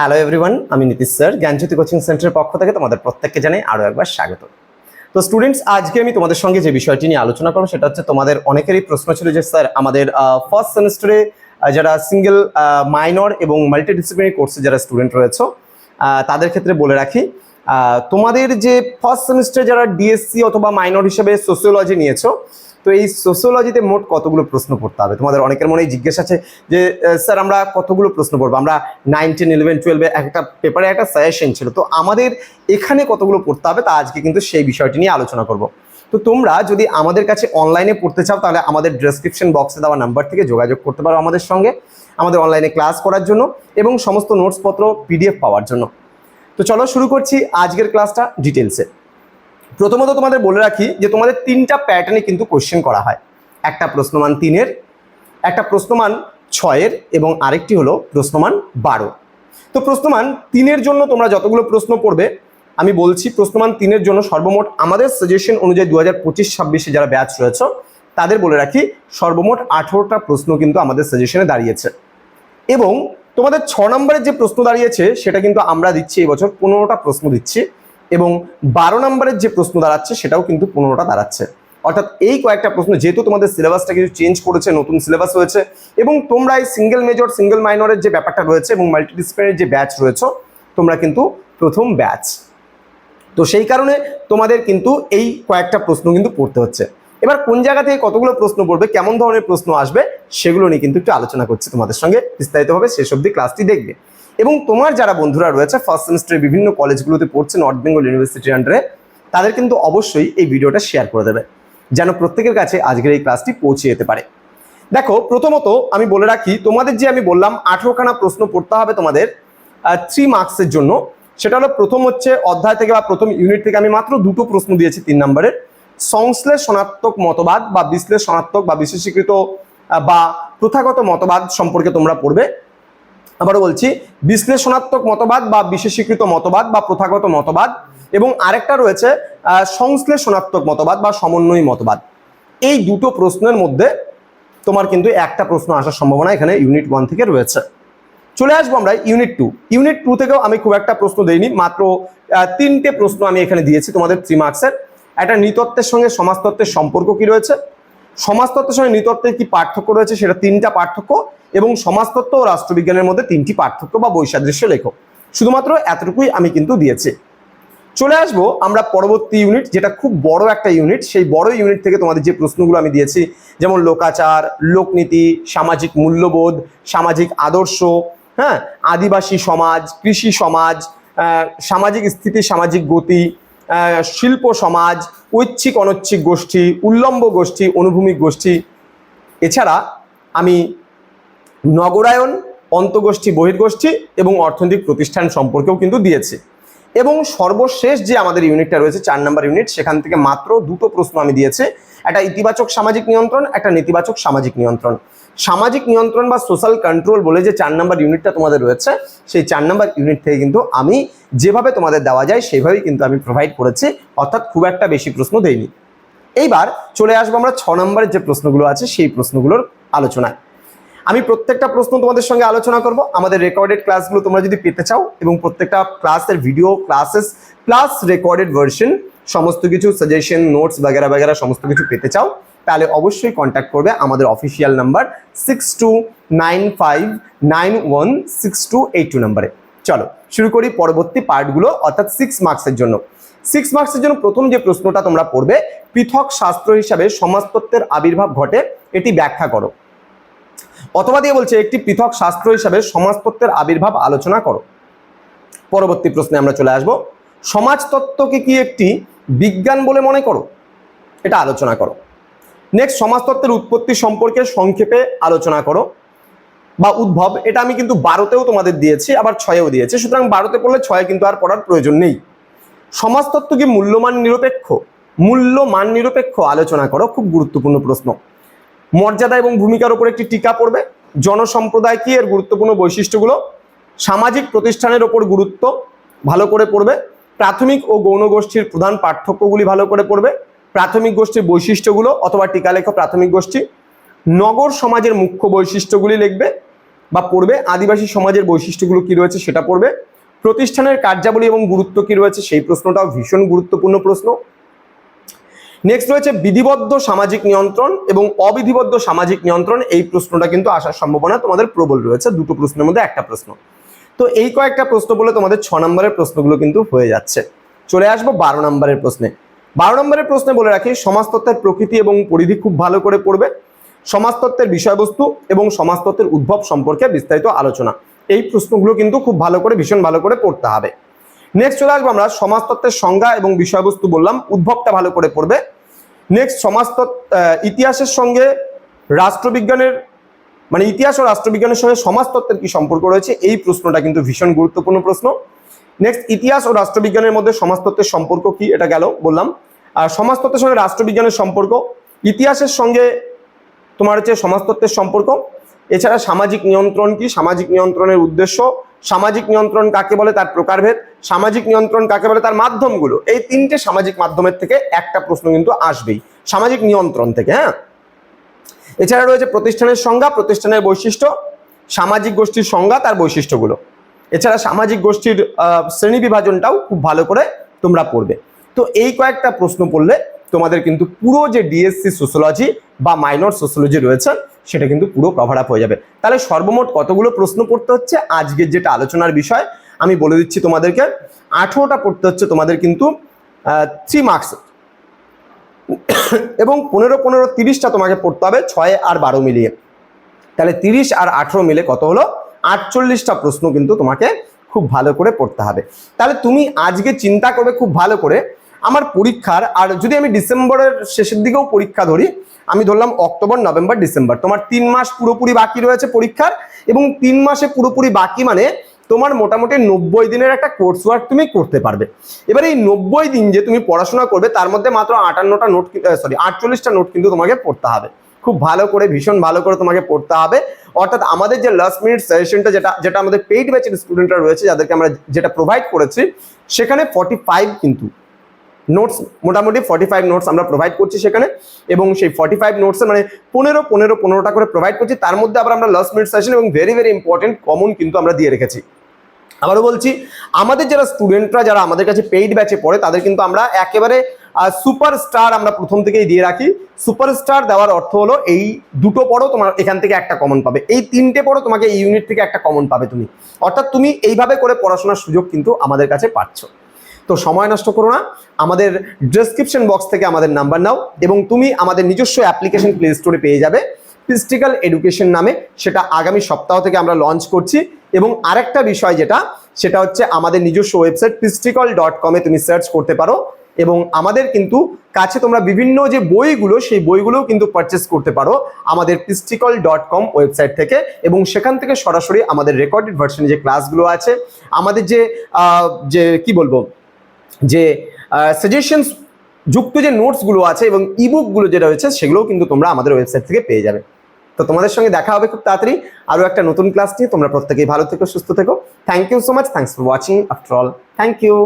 Hello everyone আমি Nitish sir. জ্ঞানজ্যোতি coaching সেন্টারের পক্ষ থেকে তোমাদের প্রত্যেককে জানাই আরও একবার স্বাগত। তো স্টুডেন্টস আজকে আমি তোমাদের সঙ্গে যে বিষয়টি নিয়ে আলোচনা করব, সেটা হচ্ছে তোমাদের অনেকেরই প্রশ্ন ছিল যে, স্যার, আমাদের ফার্স্ট সেমিস্টারে যারা সিঙ্গেল মাইনর এবং মাল্টিডিসিপ্লিনারি কোর্সে যারা স্টুডেন্ট রয়েছে তাদের ক্ষেত্রে বলে রাখি তোমাদের যে ফার্স্ট সেমিস্টারে যারা ডিএসসি অথবা মাইনর হিসেবে সোসিওলজি নিয়েছো তো এই সোসিওলজিতে মোট কতগুলো প্রশ্ন পড়তে হবে? তোমাদের অনেকের মনেই জিজ্ঞেস আছে যে স্যার, আমরা কতগুলো প্রশ্ন পড়ব আমরা নাইন টেন ইলেভেন টুয়েলভে একটা পেপারে একটা সাজেশন ছিল। তো আমাদের এখানে কতগুলো পড়তে হবে তা আজকে কিন্তু সেই বিষয়টি নিয়ে আলোচনা করব। তো তোমরা যদি আমাদের কাছে অনলাইনে পড়তে চাও, তাহলে আমাদের ডেসক্রিপশন বক্সে দেওয়া নাম্বার থেকে যোগাযোগ করতে পারো আমাদের সঙ্গে, আমাদের অনলাইনে ক্লাস করার জন্য এবং সমস্ত নোটসপত্র পিডিএফ পাওয়ার জন্য। তো চলো শুরু করছি আজকের ক্লাসটা ডিটেলসে প্রথমত তোমাদের বলে রাখি যে তোমাদের তিনটা প্যাটার্নে কিন্তু কোশ্চেন করা হয়। একটা প্রশ্নমান তিনের, একটা প্রশ্নমান ছয়ের এবং আরেকটি হলো প্রশ্নমান বারো। তো প্রশ্নমান তিনের জন্য তোমরা যতগুলো প্রশ্ন পড়বে, আমি বলছি প্রশ্নমান তিনের জন্য সর্বমোট আমাদের সাজেশন অনুযায়ী দু হাজার পঁচিশ, ছাব্বিশে যারা ব্যাচ রয়েছে, তাদের বলে রাখি সর্বমোট আঠেরোটা প্রশ্ন কিন্তু আমাদের সাজেশনে দাঁড়িয়েছে। এবং তোমাদের ছ নম্বরের যে প্রশ্ন দাঁড়িয়েছে, সেটা কিন্তু আমরা দিচ্ছি এবছর পনেরোটা প্রশ্ন দিচ্ছি। এবং বারো নম্বরের যে প্রশ্ন দাঁড়াচ্ছে, সেটাও কিন্তু পনেরোটা দাঁড়াচ্ছে। অর্থাৎ এই কয়েকটা প্রশ্ন, যেহেতু তোমাদের সিলেবাসটা কিছু চেঞ্জ করেছে, নতুন সিলেবাস হয়েছে, এবং তোমরা এই সিঙ্গেল মেজর সিঙ্গেল মাইনরের যে ব্যাপারটা রয়েছে, এবং মাল্টিডিসিপ্লিনারি যে ব্যাচ রয়েছে, তোমরা কিন্তু প্রথম ব্যাচ তো সেই কারণে তোমাদের কিন্তু এই কয়েকটা প্রশ্ন কিন্তু পড়তে হচ্ছে। এবার কোন জায়গা থেকে কতগুলো প্রশ্ন পড়বে, কেমন ধরনের প্রশ্ন আসবে, সেগুলো নিয়ে কিন্তু একটু আলোচনা করছি তোমাদের সঙ্গে। বিস্তারিতভাবে শেষ অবধি ক্লাসটি দেখবে। এবং তোমার যারা বন্ধুরা রয়েছে ফার্স্ট সেমিস্টারের বিভিন্ন কলেজগুলোতে পড়ছে নর্থ বেঙ্গল ইউনিভার্সিটির আন্ডারে তাদের কিন্তু অবশ্যই এই ভিডিওটা শেয়ার করে দেবে, যেন প্রত্যেকের কাছে আজকের এই ক্লাসটি পৌঁছে যেতে পারে। দেখো, প্রথমত আমি বলে রাখি, তোমাদের যে আমি বললাম, আঠেরোখানা প্রশ্ন পড়তে হবে তোমাদের থ্রি মার্কসের জন্য, সেটা হলো প্রথম হচ্ছে অধ্যায় থেকে বা প্রথম ইউনিট থেকে আমি মাত্র দুটো প্রশ্ন দিয়েছি তিন নম্বরের। সংশ্লেষণাত্মক মতবাদ বা বিশ্লেষণাত্মক বা বিশেষীকৃত বা প্রথাগত মতবাদ সম্পর্কে তোমরা পড়বে। আবারও বলছি, বিশ্লেষণাত্মক মতবাদ বা বিশেষীকৃত মতবাদ বা প্রথাগত মতবাদ এবং আরেকটা রয়েছে সংশ্লেষণাত্মক মতবাদ বা সমন্বয়ী মতবাদ। এই দুটো প্রশ্নের মধ্যে তোমার কিন্তু একটা প্রশ্ন আসার সম্ভাবনা এখানে ইউনিট ওয়ান থেকে রয়েছে। চলে আসব আমরা ইউনিট টু ইউনিট টু থেকেও আমি খুব একটা প্রশ্ন দেইনি, মাত্র তিনটে প্রশ্ন আমি এখানে দিয়েছি তোমাদের থ্রি মার্কসের একটা নৃতত্ত্বের সঙ্গে সমাজতত্ত্বের সম্পর্ক কি রয়েছে? সমাজতত্ত্বের সঙ্গে নৃতত্ত্বের কি পার্থক্য রয়েছে সেটা তিনটা পার্থক্য এবং সমাজতত্ত্ব ও রাষ্ট্রবিজ্ঞানের মধ্যে তিনটি পার্থক্য বা বৈসাদৃশ্য লেখো শুধুমাত্র এতটুকুই আমি কিন্তু দিয়েছি। চলে আসব আমরা পরবর্তী ইউনিট যেটা খুব বড় একটা ইউনিট সেই বড় ইউনিট থেকে তোমাদের যে প্রশ্নগুলো আমি দিয়েছি, যেমন লোকাচার, লোকনীতি, সামাজিক মূল্যবোধ, সামাজিক আদর্শ হ্যাঁ আদিবাসী সমাজ, কৃষি সমাজ সামাজিক স্থিতি, সামাজিক গতি শিল্প সমাজ, ঐচ্ছিক অনৈচ্ছিক গোষ্ঠী, উল্লম্ব গোষ্ঠী, অনুভূমিক গোষ্ঠী। এছাড়া আমি নগরায়ন, অন্তগোষ্ঠী, বহির্গোষ্ঠী এবং অর্থনৈতিক প্রতিষ্ঠান সম্পর্কেও কিন্তু দিয়েছি। এবং সর্বশেষ যে আমাদের ইউনিটটা রয়েছে, চার নম্বর ইউনিট, সেখান থেকে মাত্র দুটো প্রশ্ন আমি দিয়েছি। একটা ইতিবাচক সামাজিক নিয়ন্ত্রণ, একটা নেতিবাচক সামাজিক নিয়ন্ত্রণ। সামাজিক নিয়ন্ত্রণ বা সোশ্যাল কন্ট্রোল বলে যে চার নাম্বার ইউনিটটা তোমাদের রয়েছে, সেই চার নাম্বার ইউনিট থেকে কিন্তু আমি যেভাবে তোমাদের দেওয়া যায় সেইভাবেই কিন্তু আমি প্রোভাইড করেছি। অর্থাৎ খুব একটা বেশি প্রশ্ন দেইনি। এইবার চলে আসব আমরা ছ নম্বরের যে প্রশ্নগুলো আছে, সেই প্রশ্নগুলোর আলোচনায়। আমি প্রত্যেকটা প্রশ্ন তোমাদের সঙ্গে আলোচনা করব। আমাদের রেকর্ডেড ক্লাসগুলো তোমরা যদি পেতে চাও এবং প্রত্যেকটা ক্লাসের video classes plus recorded version সমস্ত কিছু সাজেশন নোটস বাগেরা বাগেরা, সমস্ত কিছু পেতে চাও তাহলে অবশ্যই কন্ট্যাক্ট করবে আমাদের official number six two nine five nine one six two eight two নাম্বারে চলো, শুরু করি পরবর্তী পার্টগুলো অর্থাৎ সিক্স মার্কসের জন্য। সিক্স মার্কসের জন্য প্রথম যে প্রশ্নটা তোমরা পড়বে, পৃথক শাস্ত্র হিসাবে সমাজতত্ত্বের আবির্ভাব ঘটে, এটি ব্যাখ্যা করো। অথবা দিয়ে বলছে, একটি পৃথক শাস্ত্র হিসাবে সমাজতত্ত্বের আবির্ভাব আলোচনা করো। পরবর্তী প্রশ্নে আমরা চলে আসব। সমাজতত্ত্বকে কি একটি বিজ্ঞান বলে মনে করো? এটা আলোচনা করো। নেক্সট সমাজতত্ত্বের উৎপত্তি সম্পর্কে সংক্ষেপে আলোচনা করো বা উদ্ভব। এটা আমি কিন্তু বারোতেও তোমাদের দিয়েছি, আবার ছয়েও দিয়েছি। সুতরাং বারোতে পড়লে ছয়ে কিন্তু আর পড়ার প্রয়োজন নেই। সমাজতত্ত্ব কি মূল্যমান নিরপেক্ষ? মূল্যমান নিরপেক্ষ আলোচনা করো, খুব গুরুত্বপূর্ণ প্রশ্ন। মর্যাদা এবং ভূমিকার উপর একটি টিকা পড়বে। জনসম্প্রদায় কি এর গুরুত্বপূর্ণ বৈশিষ্ট্যগুলো? সামাজিক প্রতিষ্ঠানের ওপর গুরুত্ব ভালো করে পড়বে। প্রাথমিক ও গৌণ গোষ্ঠীর প্রধান পার্থক্যগুলি ভালো করে পড়বে। প্রাথমিক গোষ্ঠীর বৈশিষ্ট্যগুলো অথবা টিকা লেখো প্রাথমিক গোষ্ঠী, নগর সমাজের মুখ্য বৈশিষ্ট্যগুলি লিখবে বা পড়বে, আদিবাসী সমাজের বৈশিষ্ট্যগুলো কি রয়েছে সেটা পড়বে, প্রতিষ্ঠানের কার্যাবলী এবং গুরুত্ব কি রয়েছে সেই প্রশ্নটাও ভীষণ গুরুত্বপূর্ণ প্রশ্ন। নেক্সট রয়েছে বিধিবদ্ধ সামাজিক নিয়ন্ত্রণ এবং অবিধিবদ্ধ সামাজিক নিয়ন্ত্রণ, এই প্রশ্নটা কিন্তু আসার সম্ভাবনা তোমাদের প্রবল রয়েছে, দুটো প্রশ্নের মধ্যে একটা প্রশ্ন। তো এই কয়েকটা প্রশ্ন বলে তোমাদের ছ নম্বরের প্রশ্নগুলো কিন্তু হয়ে যাচ্ছে। চলে আসব বারো নম্বরের প্রশ্নে। বারো নম্বরের প্রশ্নে বলে রাখি, সমাজতত্ত্বের প্রকৃতি এবং পরিধি খুব ভালো করে পড়বে। সমাজতত্ত্বের বিষয়বস্তু এবং সমাজতত্ত্বের উদ্ভব সম্পর্কে বিস্তারিত আলোচনা। এই প্রশ্নগুলো কিন্তু খুব ভালো করে, ভীষণ ভালো করে পড়তে হবে। নেক্সট চলে আসব আমরা, সমাজতত্ত্বের সংজ্ঞা এবং বিষয়বস্তু বললাম, উদ্ভবটা ভালো করে পড়বে। নেক্সট সমাজতত্ত্ব ইতিহাসের সঙ্গে রাষ্ট্রবিজ্ঞানের মানে ইতিহাস ও রাষ্ট্রবিজ্ঞানের সঙ্গে সমাজতত্ত্বের কি সম্পর্ক রয়েছে, এই প্রশ্নটা কিন্তু ভীষণ গুরুত্বপূর্ণ প্রশ্ন। নেক্সট ইতিহাস ও রাষ্ট্রবিজ্ঞানের মধ্যে সমাজতত্ত্বের সম্পর্ক কি? এটা গেল, বললাম। আর সমাজতত্ত্বের সঙ্গে রাষ্ট্রবিজ্ঞানের সম্পর্ক, ইতিহাসের সঙ্গে তোমার হচ্ছে সমাজতত্ত্বের সম্পর্ক। এছাড়া সামাজিক নিয়ন্ত্রণ কি? সামাজিক নিয়ন্ত্রণের উদ্দেশ্য, সামাজিক নিয়ন্ত্রণ কাকে বলে? তার প্রকারভেদ। সামাজিক নিয়ন্ত্রণ কাকে বলে? তার মাধ্যমগুলো। এই তিনটে সামাজিক মাধ্যমের থেকে একটা প্রশ্ন কিন্তু আসবেই। সামাজিক নিয়ন্ত্রণ থেকে হ্যাঁ? এছাড়া রয়েছে প্রতিষ্ঠানের সংজ্ঞা, প্রতিষ্ঠানের বৈশিষ্ট্য, সামাজিক গোষ্ঠীর সংজ্ঞা, তার বৈশিষ্ট্যগুলো। এছাড়া সামাজিক গোষ্ঠীর শ্রেণি বিভাজনটাও খুব ভালো করে তোমরা পড়বে। তো এই কয়েকটা প্রশ্ন পড়লে তোমাদের কিন্তু পুরো যে ডিএসসি সোশ্যোলজি বা মাইনর সোশ্যোলজি রয়েছে, সেটা কিন্তু পুরো কভার আপ হয়ে যাবে। তাহলে সর্বমোট কতগুলো প্রশ্ন পড়তে হচ্ছে? আজকের যেটা আলোচনার বিষয়, আমি বলে দিচ্ছি তোমাদেরকে, আঠেরোটা পড়তে হচ্ছে তোমাদের কিন্তু থ্রি মার্কস এবং পনেরো পনেরো তিরিশটা তোমাকে পড়তে হবে ছয় আর বারো মিলিয়ে। তাহলে তিরিশ আর আঠেরো মিলে কত হলো? আটচল্লিশটা প্রশ্ন কিন্তু তোমাকে খুব ভালো করে পড়তে হবে। তাহলে তুমি আজকে চিন্তা করবে খুব ভালো করে, আমার পরীক্ষার, আর যদি আমি ডিসেম্বরের শেষের দিকেও পরীক্ষা ধরি, আমি ধরলাম অক্টোবর, নভেম্বর, ডিসেম্বর, তোমার তিন মাস পুরোপুরি বাকি রয়েছে পরীক্ষার, এবং তিন মাসে পুরোপুরি বাকি মানে তোমার মোটামুটি নব্বই দিনের একটা কোর্স ওয়ার্ক তুমি করতে পারবে। এবার এই নব্বই দিন যে তুমি পড়াশোনা করবে, তার মধ্যে মাত্র আটান্নটা নোট সরি আটচল্লিশটা নোট কিন্তু তোমাকে পড়তে হবে। খুব ভালো করে, ভীষণ ভালো করে তোমাকে পড়তে হবে। অর্থাৎ আমাদের যে লাস্ট মিনিট সাজেশনটা যেটা যেটা আমাদের পেইড ব্যাচের স্টুডেন্টরা রয়েছে, যাদেরকে আমরা যেটা প্রোভাইড করেছি, সেখানে ফর্টি ফাইভ কিন্তু নোটস মোটামুটি ফর্টি ফাইভ নোটস আমরা প্রোভাইড করছি সেখানে। এবং সেই ফর্টি ফাইভ নোটসে মানে পনেরো পনেরো, পনেরোটা করে প্রোভাইড করছি। তার মধ্যে আবার আমরা লাস্ট মিনিট সেশন এবং ভেরি ভেরি ইম্পর্টেন্ট কমন কিন্তু আমরা দিয়ে রেখেছি। আবারও বলছি, আমাদের যারা স্টুডেন্টরা যারা আমাদের কাছে পেইড ব্যাচে পড়ে, তাদের কিন্তু আমরা একেবারে সুপার স্টার আমরা প্রথম থেকেই দিয়ে রাখি। সুপার স্টার দেওয়ার অর্থ হলো এই দুটো পড়ো তোমার এখান থেকে একটা কমন পাবে। এই তিনটে পড়ো তোমাকে এই ইউনিট থেকে একটা কমন পাবে তুমি। অর্থাৎ তুমি এইভাবে করে পড়াশোনার সুযোগ কিন্তু আমাদের কাছে পাচ্ছ। তো সময় নষ্ট করো না। আমাদের ডেসক্রিপশন বক্স থেকে আমাদের নাম্বার নাও এবং তুমি আমাদের নিজস্ব অ্যাপ্লিকেশন প্লে স্টোরে পেয়ে যাবে। ফিজিক্যাল এডুকেশন নামে সেটা আগামী সপ্তাহ থেকে আমরা লঞ্চ করছি। এবং আরেকটা বিষয় যেটা, সেটা হচ্ছে আমাদের নিজস্ব ওয়েবসাইট পিস্টিকল ডট কমে তুমি সার্চ করতে পারো। এবং আমাদের কিন্তু কাছে তোমরা বিভিন্ন যে বইগুলো, সেই বইগুলোও কিন্তু পারচেস করতে পারো আমাদের পিস্টিকল ডট কম ওয়েবসাইট থেকে এবং সেখান থেকে সরাসরি আমাদের রেকর্ডেড ভার্সনে যে ক্লাসগুলো আছে, আমাদের যে যে কি বলব, যে সাজেশনস যুক্ত যে নোটসগুলো আছে এবং ইবুকগুলো যেটা রয়েছে সেগুলোও কিন্তু তোমরা আমাদের ওয়েবসাইট থেকে পেয়ে যাবে। তো তোমাদের সঙ্গে দেখা হবে খুব তাড়াতাড়ি। আরও একটা নতুন ক্লাস নিয়ে তোমরা প্রত্যেকেই ভালো থেকো, সুস্থ থেকো। Thank you so much thanks for watching after all thank you